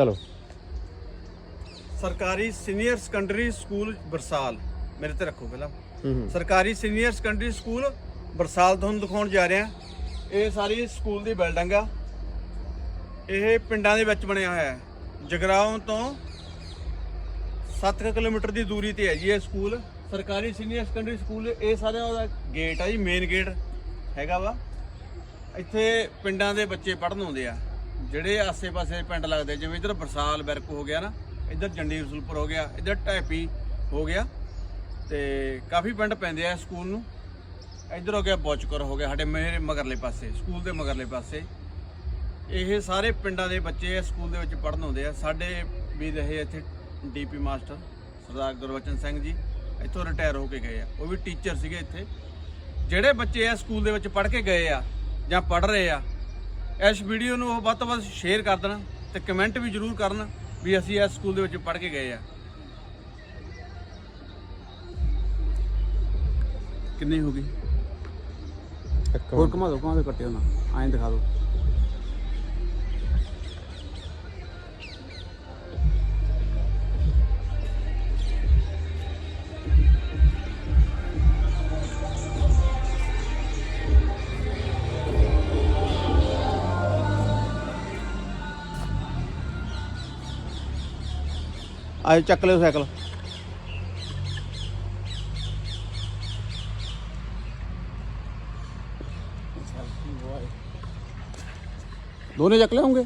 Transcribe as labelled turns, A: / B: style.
A: ਚਲੋ।
B: ਸਰਕਾਰੀ senior secondary school ਬਰਸਾਲ। ਮੇਰੇ ਤੇ ਰੱਖੋ ਪਹਿਲਾਂ। ਸਰਕਾਰੀ ਸੀਨੀਅਰ ਸੈਕੰਡਰੀ ਸਕੂਲ ਬਰਸਾਲ ਤੁਹਾਨੂੰ ਦਿਖਾਉਣ ਜਾ ਰਿਹਾ। ਇਹ ਸਾਰੀ ਸਕੂਲ ਦੀ ਬਿਲਡਿੰਗ ਆ। ਇਹ ਪਿੰਡਾਂ ਦੇ ਵਿੱਚ ਬਣਿਆ ਹੋਇਆ ਹੈ। ਜਗਰਾਉਂ ਤੋਂ 7 ਕਿਲੋਮੀਟਰ ਦੀ ਦੂਰੀ ਤੇ ਹੈ ਜੀ ਇਹ ਸਕੂਲ। ਸਰਕਾਰੀ ਸੀਨੀਅਰ ਸੈਕੰਡਰੀ ਸਕੂਲ ਇਹ ਸਾਰਿਆਂ ਦਾ ਗੇਟ ਆ ਜੀ ਮੇਨ ਗੇਟ ਹੈਗਾ ਵਾ। ਇੱਥੇ ਪਿੰਡਾਂ ਦੇ ਬੱਚੇ ਪੜ੍ਹਨ ਆਉਂਦੇ ਆ। ਜਿਹੜੇ ਆਸੇ-ਪਾਸੇ ਪਿੰਡ ਲੱਗਦੇ ਜਿਵੇਂ ਇਧਰ ਬਰਸਾਲ ਬਿਰਕ ਹੋ ਗਿਆ ਨਾ, ਇਧਰ ਜੰਡੀ ਰਸੂਲਪੁਰ ਹੋ ਗਿਆ, ਇਧਰ ਟੈਪੀ ਹੋ ਗਿਆ, ਤੇ ਕਾਫੀ ਪਿੰਡ ਪੈਂਦੇ ਆ ਸਕੂਲ ਨੂੰ। ਇਧਰ ਹੋ ਗਿਆ ਬੋਚਕਰ ਹੋ ਗਿਆ, ਸਾਡੇ ਮੇਰੇ ਮਗਰਲੇ ਪਾਸੇ, ਸਕੂਲ ਦੇ ਮਗਰਲੇ ਪਾਸੇ। ਇਹ ਸਾਰੇ ਪਿੰਡਾਂ ਦੇ ਬੱਚੇ ਇਸ ਸਕੂਲ ਦੇ ਵਿੱਚ ਪੜ੍ਹਨ ਆਉਂਦੇ ਆ। ਸਾਡੇ ਵੀ ਰਹੇ ਇੱਥੇ ਡੀਪੀ ਮਾਸਟਰ, ਸਰਦਾਰ ਗੁਰਬਚਨ ਸਿੰਘ ਜੀ, ਇੱਥੋਂ ਰਿਟਾਇਰ ਹੋ ਕੇ ਗਏ ਆ। ਉਹ ਵੀ ਟੀਚਰ ਸੀਗੇ ਇੱਥੇ। ਜਿਹੜੇ ਬੱਚੇ ਇਸ ਸਕੂਲ ਦੇ ਵਿੱਚ ਪੜ੍ਹ ਕੇ ਗਏ ਆ ਜਾਂ ਪੜ੍ਹ ਰਹੇ ਆ ਇਸ ਵੀਡੀਓ ਨੂੰ ਉਹ ਵੱਧ ਤੋਂ ਵੱਧ ਸ਼ੇਅਰ ਕਰ ਦੇਣ ਤੇ ਕਮੈਂਟ ਵੀ ਜ਼ਰੂਰ ਕਰਨ ਵੀ ਅਸੀਂ ਇਸ ਸਕੂਲ ਦੇ ਵਿੱਚ ਪੜ੍ਹ ਕੇ ਗਏ ਆ। ਕਿੰਨੀ ਹੋ ਗਈ? ਹੋਰ ਘੁਮਾ ਦਿਓ ਘੁਮਾ ਦਿਓ, ਕੱਟਿਓ ਨਾ। ਐਂ ਦਿਖਾ ਦਿਓ। ਆਏ ਚੱਕ ਲਿਓ ਸਾਈਕਲ। ਦੋਨੇ ਚੱਕ ਲਿਆਉਂਗੇ